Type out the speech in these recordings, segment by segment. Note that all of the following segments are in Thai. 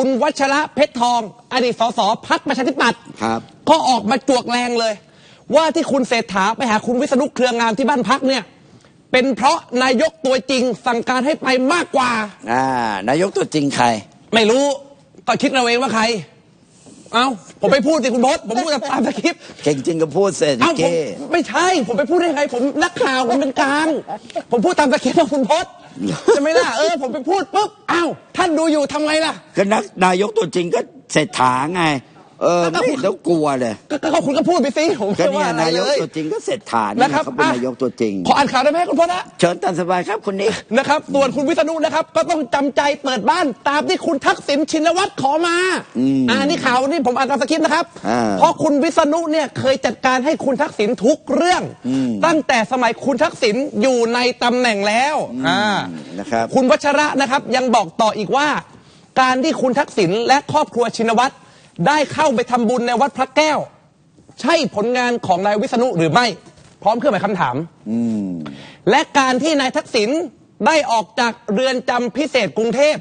คุณวัชระเพชรทอง อดีตสสพักประชาธิปัตย์ครับก็ออกมาจวกแรงเลย ว่าที่คุณเศรษฐาไปหาคุณวิษณุเครืองามที่บ้านพักเนี่ย เป็นเพราะนายกตัวจริงสั่งการให้ไปมากกว่า อ่านายกตัวจริงใคร ไม่รู้ก็คิดเราเองว่าใคร เอ้าผมไปพูดสิคุณพศผมพูดตามสคริปต์เก่งจริงก็พูดเสร็จเอ้าผมเก้ไม่ใช่ ผมไปพูดได้ไง ผมนักข่าวผมเป็นกลางผมพูดตามสคริปต์ของคุณพศใช่ไหมล่ะเออผมไปพูดปุ๊บเอ้าท่านดูอยู่ทำไงล่ะ ก็นักนายกตัวจริงก็เศรษฐาไง เออแล้วก็ไม่เห็นต้องกลัวเลยก็ก็คุณก็พูดไปสิผมก็ไม่เนี่ว่ายอะไรนายกเลยตัวจริงก็เศรษฐานี่นะครับเขาเป็นอะ นายกตัวจริง ขออ่านข่าวได้ไหมคุณพศนะ เชิญตามสบายครับคุณนิก นะครับส่วนคุณวิษณุนะครับ ก็ต้องจำใจเปิดบ้านตามที่คุณทักษิณชินวัตรขอมาอ่านี่ข่าวนี่ผมอ่านตามสคริปต์นะครับ อ่าเพราะคุณวิษณุเนี่ยเคยจัดการให้คุณทักษิณทุกเรื่องตั้งแต่สมัยคุณทักษิณอยู่ในตำแหน่งแล้วอ่า นะครับ คุณวัชระนะครับยังบอกต่ออีกว่า การที่คุณทักษิณและครอบครัวชินวัตร ได้เข้าไปทำบุญในวัดพระแก้ว ใช่ผลงานของนายวิษณุหรือไม่ พร้อมเครื่องหมายคำถามและการที่นายทักษิณได้ออกจากเรือนจำพิเศษกรุงเทพ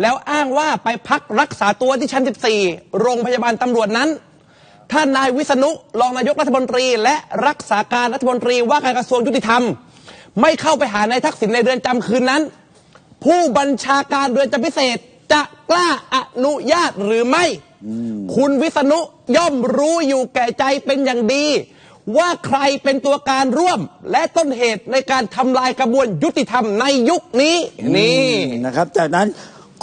แล้วอ้างว่าไปพักรักษาตัวที่ชั้น 14 โรงพยาบาลตำรวจนั้นท่านนายวิษณุรองนายกรัฐมนตรี และรักษาการรัฐมนตรีว่าการกระทรวงยุติธรรม ไม่เข้าไปหานายทักษิณในเรือนจำคืนนั้น ผู้บัญชาการเรือนจำพิเศษจะกล้าอนุญาตหรือไม่ คุณวิษณุย่อมรู้อยู่แก่ใจเป็นอย่างดี ว่าใครเป็นตัวการร่วม และต้นเหตุในการทำลายกระบวนยุติธรรมในยุคนี้นี่นะครับ จากนั้น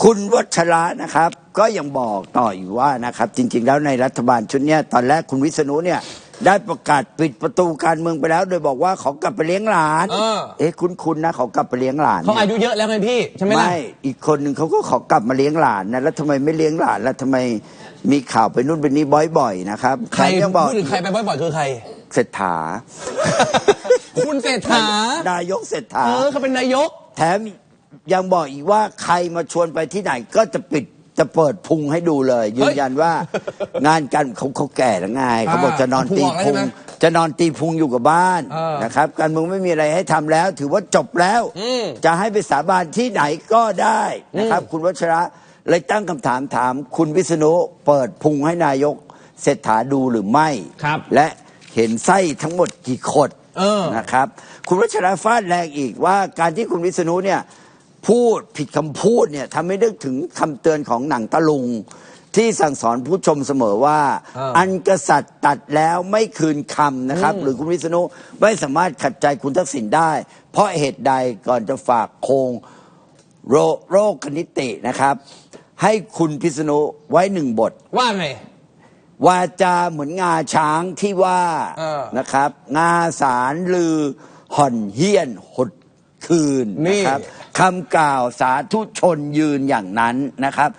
คุณวัชระนะครับ ก็ยังบอกต่ออีกว่านะครับ จริง ๆ แล้วในรัฐบาลชุดเนี้ยตอนแรกคุณวิษณุเนี่ย ได้ประกาศปิดประตูการเมืองไปแล้ว โดยบอกว่าขอกลับไปเลี้ยงหลาน เออ เอ๊ะคุณๆนะเขากลับไปเลี้ยงหลานเขานี่ยอายุเยอะแล้วไงพี่ใช่ไหมล่ะ ไม่อีกคนหนึ่งเขาก็ขอกลับมาเลี้ยงหลานนะแล้วทำไมไม่เลี้ยงหลานแล้วทำไมมีข่าวไปนู่นไปนี่บ่อยๆนะครับใครแถมยังบอกพูดถึงใครไปบ่อยๆคือใคร เศรษฐา คุณเศรษฐานายกเศรษฐาเออเขาเป็นนายก แถมยังบอกอีกว่าใครมาชวนไปที่ไหนก็จะปิด จะเปิดพุงให้ดูเลย ยืนยันว่างานกันเขาเขาแก่แล้วไงเขาบอกจะนอนตีพุงออกแล้วใช่พุงไหมจะนอนตีพุงอยู่กับบ้านเออนะครับ การเมืองไม่มีอะไรให้ทำแล้ว ถือว่าจบแล้วอืมจะให้ไปสาบานที่ไหนก็ได้นะครับ คุณวัชระเลยตั้งคำถามถาม คุณวิษณุเปิดพุงให้นายกเศรษฐาดูหรือไม่ครับ และเห็นไส้ทั้งหมดกี่ขดเออนะครับ คุณวัชระฟาดแรงอีกว่าการที่คุณวิษณุเนี่ย พูดผิดคำพูดเนี่ยทำให้นึกถึงคำเตือนของหนังตะลุง ที่สั่งสอนผู้ชมเสมอว่าเอออัอันกษัตริย์ตัดแล้วไม่คืนคำนะครับ หรือคุณวิษณุไม่สามารถขัดใจคุณทักษิณได้ เพราะเหตุใดก่อนจะฝากโครงโรโรคคณิตินะครับ ให้คุณพิษณุไว้หนึ่งบท ว่าไงวาจาเหมือนงาช้างที่ว่าเออนะครับ งาสารลือห่อนเฮี้ยนหด คืนนี่นะครับคำกล่าวสาธุชนยืนอย่างนั้นนะครับ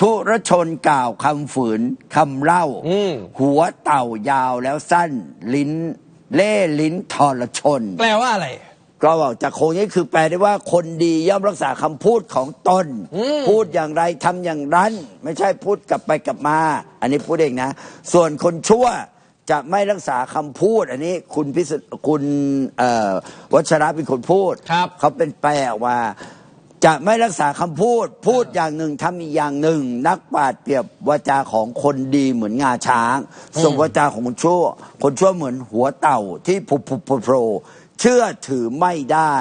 ทุรชนกล่าวคำฝืนคำเล่าอืมหัวเต่ายาวแล้วสั้น ลิ้นเล่ลิ้นทรชน แปลว่าอะไรก็บอกจากโครงนี้คือแปลได้ว่าคนดีย่อมรักษาคำพูดของตน พูดอย่างไรทำอย่างนั้น ไม่ใช่พูดกลับไปกลับมา อันนี้พูดเองนะ ส่วนคนชั่ว จะไม่รักษาคำพูด อันนี้คุณพิสคุณเอ่อวัชระเป็นคนพูดครับ เขาเป็นแปลออกมาจะไม่รักษาคำพูด พูดอย่างหนึ่งทำอีกอย่างหนึ่ง นักปราชญ์เปรียบวาจาของคนดีเหมือนงาช้าง ส่วนวาจาของคนชั่ว คนชั่วเหมือนหัวเต่าที่ผุผุโผล่โผล่เชื่อถือไม่ได้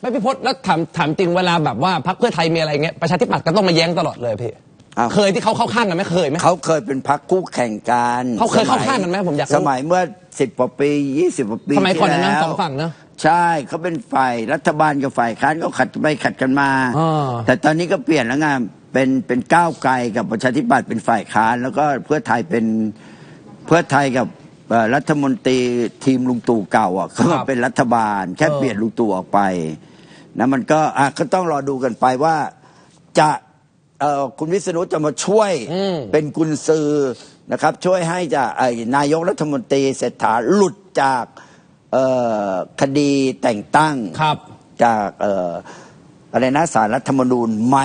ไม่พี่พศแล้วถามถามจริงเวลาแบบว่าพรรคเพื่อไทยมีอะไรเงี้ยประชาธิปัตย์ก็ต้องมาแย้งตลอดเลยพี่ อ้าว เคยที่เขาเข้าข้างกันไหมเคยไหมเขาเคยเป็นพักคู่แข่งกันเขาเคยเข้าข้างกันไหมผมอยากรู้ สมัยเมื่อสิบกว่าปียี่สิบกว่าปีสมัยก่อนนะที่แล้วสองฝั่งเนอะใช่เขาเป็นฝ่ายรัฐบาลกับฝ่ายค้านก็ขัดไปขัดกันมา อ่า แต่ตอนนี้ก็เปลี่ยนแล้วไงเป็นเป็นก้าวไกลกับประชาธิปัตย์เป็นฝ่ายค้าน แล้วก็เพื่อไทยเป็นเพื่อไทยกับเอ่อรัฐมนตรีทีมลุงตู่เก่าอะก็มาเป็นรัฐบาล แค่เปลี่ยนลุงตู่ออกไปนะมันก็อะก็ต้องรอดูกันไปว่า จะ เอ่อคุณวิษณุจะมาช่วยอืมเป็นกุญซือนะครับ ช่วยให้จะไอ้นายกรัฐมนตรีเศรษฐาหลุดจากเอ่อคดีแต่งตั้งครับ จากเอ่ออะไรนะสารรัฐธรรมนูญไหม